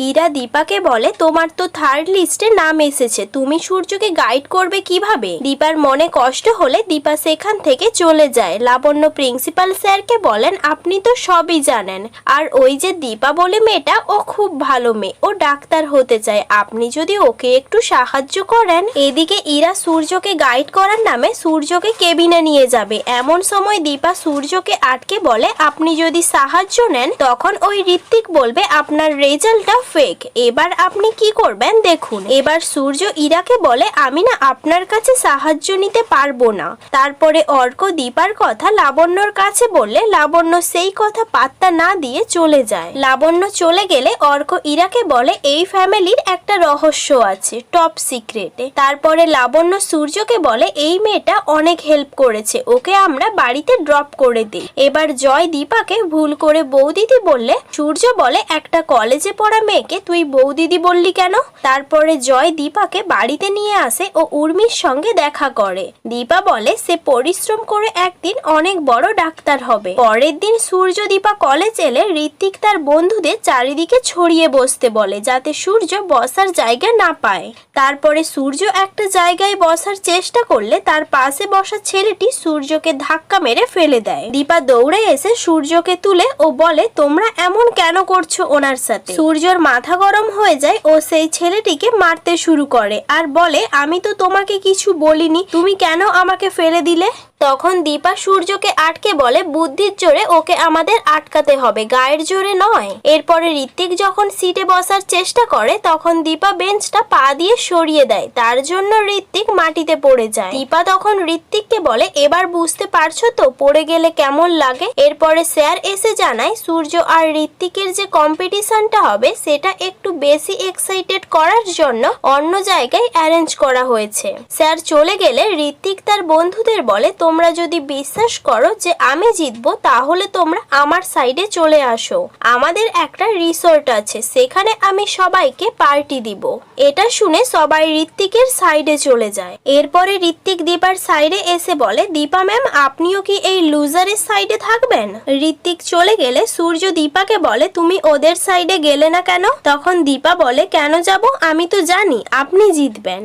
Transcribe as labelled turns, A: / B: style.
A: ইরা দীপাকে বলে, তোমার তো থার্ড লিস্টে নাম এসেছে। তুমি সূর্যকে গাইড করবে কীভাবে? দীপার মনে কষ্ট হলে দীপা সেখান থেকে চলে যায়। লাবণ্য প্রিন্সিপাল স্যারকে বলেন, আপনি তো সবই জানেন। আর ওই যে দীপা বলে মেয়েটা, ও খুব ভালো মেয়ে। ও ডাক্তার হতে চায়। আপনি যদি ওকে একটু সাহায্য করেন, এদিকে ইরা সূর্যকে গাইড করার নামে সূর্যকে কেবিনে নিয়ে যাবে। এমন সময় দীপা সূর্যকে আটকে বলে, আপনি যদি সাহায্য নেন, তখন ওই ঋত্বিক বলবে, আপনার রেজাল্টটা ফেক এবার আপনি কি করবেন? দেখুন, এবার সূর্য ইরাকে বলে, আমি না আপনার কাছে সাহায্য নিতে পারব না। তারপরে অর্ক দীপার কথা লাবণ্যর কাছে বললে, লাবণ্য সেই কথা পাত্তা না দিয়ে চলে যায়। লাবণ্য চলে গেলে অর্ক ইরাকে বলে, এই ফ্যামিলির একটা রহস্য আছে টপ সিক্রেটে তারপরে লাবণ্য সূর্যকে বলে, এই মেয়েটা অনেক হেল্প করেছে, ওকে আমরা বাড়িতে ড্রপ করে দিই। এবার জয় দীপাকে ভুল করে বৌদিদি বললে, সূর্য বলে, একটা কলেজে পড়া মেয়েকে তুই বৌদিদি বললি কেন? তারপরে জয় দীপাকে বাড়িতে নিয়ে আসে ও উর্মির সঙ্গে দেখা করে। দীপা বলে, সে পরিশ্রম করে একদিন অনেক বড় ডাক্তার হবে। পরের দিন সূর্য দীপা কলেজ এলে ঋত্বিক তার বন্ধুদের চারিদিকে ছড়িয়ে বসতে বলে, যাতে সূর্য বসার জায়গা না পায়। তারপরে সূর্য একটা জায়গায় বসার চেষ্টা করলে তার পাশে বসা ছেলেটি সূর্যকে ধাক্কা মেরে ফেলে দেয়। দীপা দৌড়ে এসে সূর্যকে তুলে ও বলে, তোমরা এমন কেন করছ ওনার সাথে? সূর্যর মাথা গরম হয়ে যায় ও সেই ছেলেটিকে মারতে শুরু করে। আর বলে, আমি তো তোমাকে কিছু বলিনি। তুমি কেন আমাকে ফেলে দিলে? তখন দীপা সূর্যকে আটকে বলে, বুদ্ধির জোরে ওকে আমাদের আটকাতে হবে, গায়ের জোরে নয়। এরপরে ঋত্বিক যখন সিটে বসার চেষ্টা করে, তখন দীপা বেঞ্চটা পা দিয়ে সরিয়ে দেয়। তার জন্য ঋত্বিক মাটিতে পড়ে যায়। দীপা তখন ঋত্বিককে বলে, এবার বুঝতে পারছ তো পড়ে গেলে কেমন লাগে? এরপরে স্যার এসে জানায়, সূর্য আর ঋত্বিকের যে কম্পিটিশনটা হবে, সেটা একটু বেশি এক্সাইটেড করার জন্য অন্য জায়গায় অ্যারেঞ্জ করা হয়েছে। স্যার চলে গেলে ঋত্বিক তার বন্ধুদের বলে তোমরা যদি বিশ্বাস করো যে আমি জিতবো, তাহলে তোমরা আমার সাইডে চলে আসো। আমাদের একটা রিসোর্ট আছে, সেখানে আমি সবাইকে পার্টি দিব। এটা শুনে সবাই ঋত্বিকের সাইডে চলে যায়। এরপরে ঋত্বিক দীপার সাইডে এসে বলে, দীপা ম্যাম, আপনিও কি এই লুজারের সাইডে থাকবেন? ঋত্বিক চলে গেলে সূর্য দীপাকে বলে, তুমি ওদের সাইডে গেলে না কেন? তখন দীপা বলে, কেন যাব? আমি তো জানি, আপনি জিতবেন।